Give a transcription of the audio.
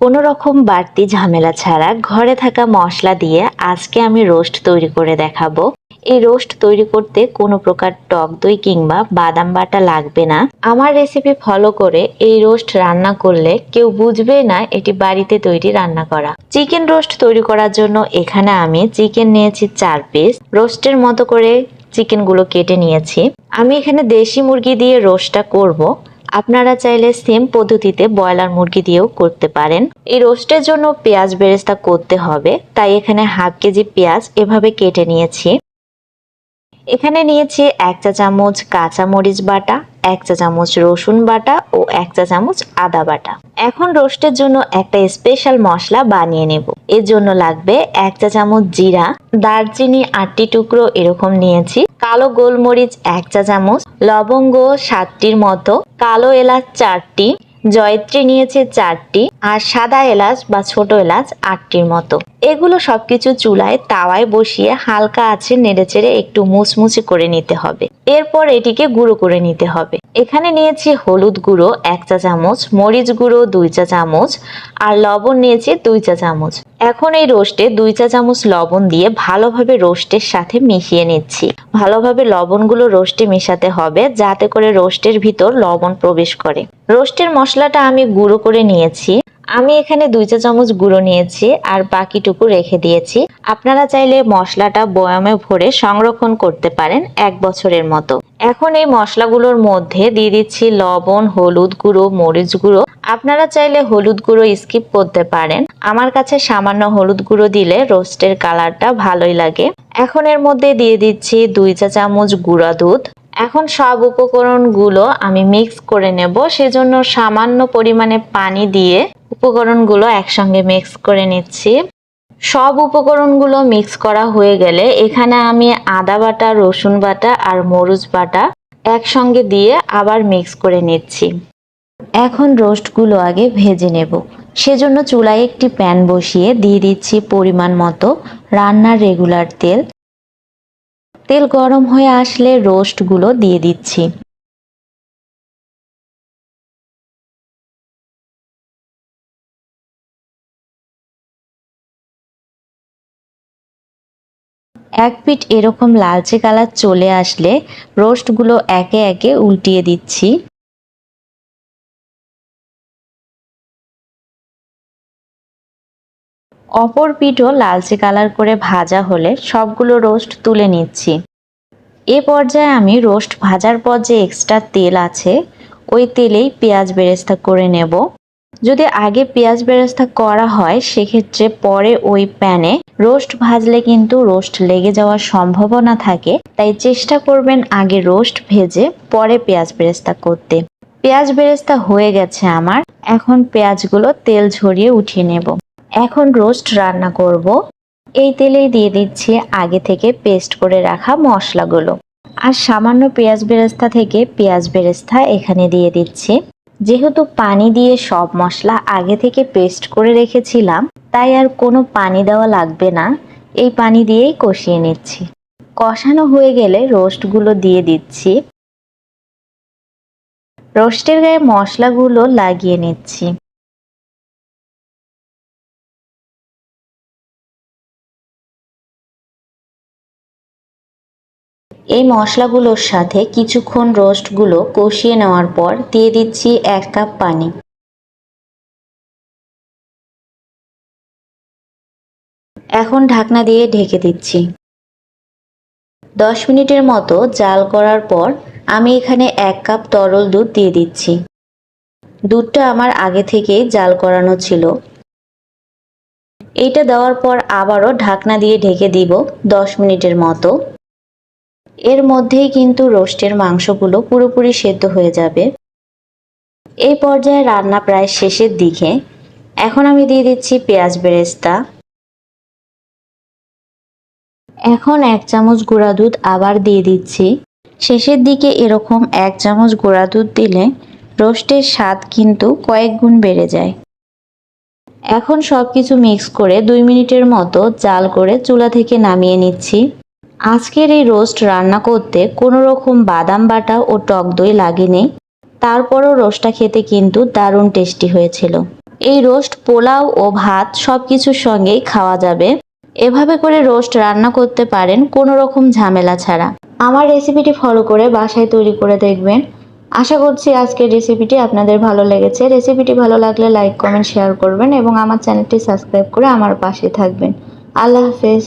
কোনো রকম বাড়তি ঝামেলা ছাড়া ঘরে থাকা মশলা দিয়ে আজকে আমি রোস্ট তৈরি করে দেখাবো। এই রোস্ট তৈরি করতে কোনো প্রকার টক দই কিংবা বাদাম বাটা লাগবে না। আমার রেসিপি ফলো করে এই রোস্ট রান্না করলে কেউ বুঝবে না এটি বাড়িতে তৈরি রান্না করা। চিকেন রোস্ট তৈরি করার জন্য এখানে আমি চিকেন নিয়েছি চার পিস রোস্টের মতো করে চিকেনগুলো কেটে নিয়েছি। আমি এখানে দেশি মুরগি দিয়ে রোস্টটা করব। আপনারা চাইলে সেম পদ্ধতিতে ব্রয়লার মুরগি দিয়েও করতে পারেন। এই রোস্টের জন্য পেঁয়াজ বেরেস্তা করতে হবে, তাই এখানে হাফ কেজি পেঁয়াজ এভাবে কেটে নিয়েছি। এখানে নিয়েছি এক চা চামচ কাঁচা মরিচ বাটা, এক চা চামচ রসুন বাটা ও এক চা চামচ আদা বাটা। এখন রোস্টের জন্য একটা স্পেশাল মশলা বানিয়ে নেব। এর জন্য লাগবে এক চা চামচ জিরা, দারচিনি আটটি টুকরো এরকম নিয়েছি, কালো গোলমরিচ এক চা চামচ, লবঙ্গ সাতটির মতো, কালো এলাচ চারটি জয়ত্রী নিয়েছে চারটি আর সাদা এলাচ বা ছোট এলাচ আটটির মতো। এগুলো সবকিছু চুলায় তাওয়ায় বসিয়ে হালকা আছে নেড়েচেড়ে একটু মুচমুচে করে নিতে হবে। এরপর এটিকে গুঁড়ো করে নিতে হবে। এখানে নিয়েছি হলুদ গুঁড়ো এক চা চামচ, মরিচ গুঁড়ো দুই চা চামচ আর লবণ নিয়েছি দুই চা চামচ। এখন এই রোস্টে দুই চা চামচ লবণ দিয়ে ভালোভাবে রোস্টের সাথে মিশিয়ে নিচ্ছি। ভালোভাবে লবণগুলো রোস্টে মেশাতে হবে, যাতে করে রোস্টের ভিতর লবণ প্রবেশ করে। রোস্টের মশলাটা আমি গুঁড়ো করে নিয়েছি। আমি এখানে দুই চা চামচ গুঁড়ো নিয়েছি আর বাকিটুকু রেখে দিয়েছি। আপনারা চাইলে মশলাটা বয়ামে ভরে সংরক্ষণ করতে পারেন এক বছরের মতো। এখন এই মশলাগুলোর মধ্যে দিয়ে দিচ্ছি লবণ, হলুদ গুঁড়ো, মরিচ গুঁড়ো। আপনারা চাইলে হলুদ গুঁড়ো স্কিপ করতে পারেন। আমার কাছে সামান্য হলুদ গুঁড়ো দিলে রোস্টের কালারটা ভালোই লাগে। এখন এর মধ্যে দিয়ে দিচ্ছি দুই চা চামচ গুঁড়া দুধ। এখন সব উপকরণগুলো আমি মিক্স করে নেব। সেজন্য সামান্য পরিমাণে পানি দিয়ে উপকরণগুলো একসঙ্গে মিক্স করে নিচ্ছি। সব উপকরণগুলো মিক্স করা হয়ে গেলে এখানে আমি আদা বাটা, রসুন বাটা আর মরিচ বাটা একসঙ্গে দিয়ে আবার মিক্স করে নিচ্ছি। এখন রোস্টগুলো আগে ভেজে নেব। সেজন্য চুলায় একটি প্যান বসিয়ে দিয়ে দিচ্ছি পরিমাণ মতো রান্নার রেগুলার তেল। তেল গরম হয়ে আসলে রোস্টগুলো দিয়ে দিচ্ছি। এক পিঠ এরকম লালচে কালার চলে আসলে রোস্টগুলো একে একে উল্টিয়ে দিচ্ছি। অপর পিঠও লালচে কালার করে ভাজা হলে সবগুলো রোস্ট তুলে নিচ্ছি। এ পর্যায়ে আমি রোস্ট ভাজার পর যে এক্সট্রা তেল আছে, ওই তেলেই পেঁয়াজ বেরেস্তা করে নেব। যদি আগে পেঁয়াজ বেরেস্তা করা হয়, সেক্ষেত্রে পরে ওই প্যানে রোস্ট ভাজলে কিন্তু রোস্ট লেগে যাওয়ার সম্ভাবনা থাকে। তাই চেষ্টা করবেন আগে রোস্ট ভেজে পরে পেঁয়াজ বেরেস্তা করতে। পেঁয়াজ বেরেস্তা হয়ে গেছে আমার। এখন পেঁয়াজগুলো তেল ঝরিয়ে উঠিয়ে নেব। এখন রোস্ট রান্না করব। এই তেলেই দিয়ে দিচ্ছি আগে থেকে পেস্ট করে রাখা মশলাগুলো। আর সামান্য পেঁয়াজ বেরেস্তা থেকে পেঁয়াজ বেরেস্তা এখানে দিয়ে দিচ্ছি। যেহেতু পানি দিয়ে সব মশলা আগে থেকে পেস্ট করে রেখেছিলাম, তাই আর কোনো পানি দেওয়া লাগবে না। এই পানি দিয়েই কষিয়ে নিচ্ছি। কষানো হয়ে গেলে রোস্টগুলো দিয়ে দিচ্ছি। রোস্টের গায়ে মশলাগুলো লাগিয়ে নিচ্ছি। এই মশলাগুলোর সাথে কিছুক্ষণ রোস্টগুলো কষিয়ে নেওয়ার পর দিয়ে দিচ্ছি এক কাপ পানি। এখন ঢাকনা দিয়ে ঢেকে দিচ্ছি। দশ মিনিটের মতো জাল করার পর আমি এখানে এক কাপ তরল দুধ দিয়ে দিচ্ছি। দুধটা আমার আগে থেকেই জাল করানো ছিল। এইটা দেওয়ার পর আবারও ঢাকনা দিয়ে ঢেকে দিব দশ মিনিটের মতো। এর মধ্যেই কিন্তু রোস্টের মাংসগুলো পুরোপুরি সেদ্ধ হয়ে যাবে। এই পর্যায়ে রান্না প্রায় শেষের দিকে। এখন আমি দিয়ে দিচ্ছি পেঁয়াজ বেরেস্তা। এখন এক চামচ গুঁড়া দুধ আবার দিয়ে দিচ্ছি। শেষের দিকে এরকম এক চামচ গুঁড়া দুধ দিলে রোস্টের স্বাদ কিন্তু কয়েক গুণ বেড়ে যায়। এখন সব কিছু মিক্স করে দুই মিনিটের মতো জাল করে চুলা থেকে নামিয়ে নিচ্ছি। আজকের এই রোস্ট রান্না করতে কোনো রকম বাদাম বাটা ও টক দই লাগেনি। তারপরও রোস্টটা খেতে কিন্তু দারুণ টেস্টি হয়েছিল। এই রোস্ট পোলাও ও ভাত সব কিছুর সঙ্গেই খাওয়া যাবে। এভাবে করে রোস্ট রান্না করতে পারেন কোনো রকম ঝামেলা ছাড়া। আমার রেসিপিটি ফলো করে বাসায় তৈরি করে দেখবেন। আশা করছি আজকের রেসিপিটি আপনাদের ভালো লেগেছে। রেসিপিটি ভালো লাগলে লাইক, কমেন্ট, শেয়ার করবেন এবং আমার চ্যানেলটি সাবস্ক্রাইব করে আমার পাশে থাকবেন। আল্লাহ হাফেজ।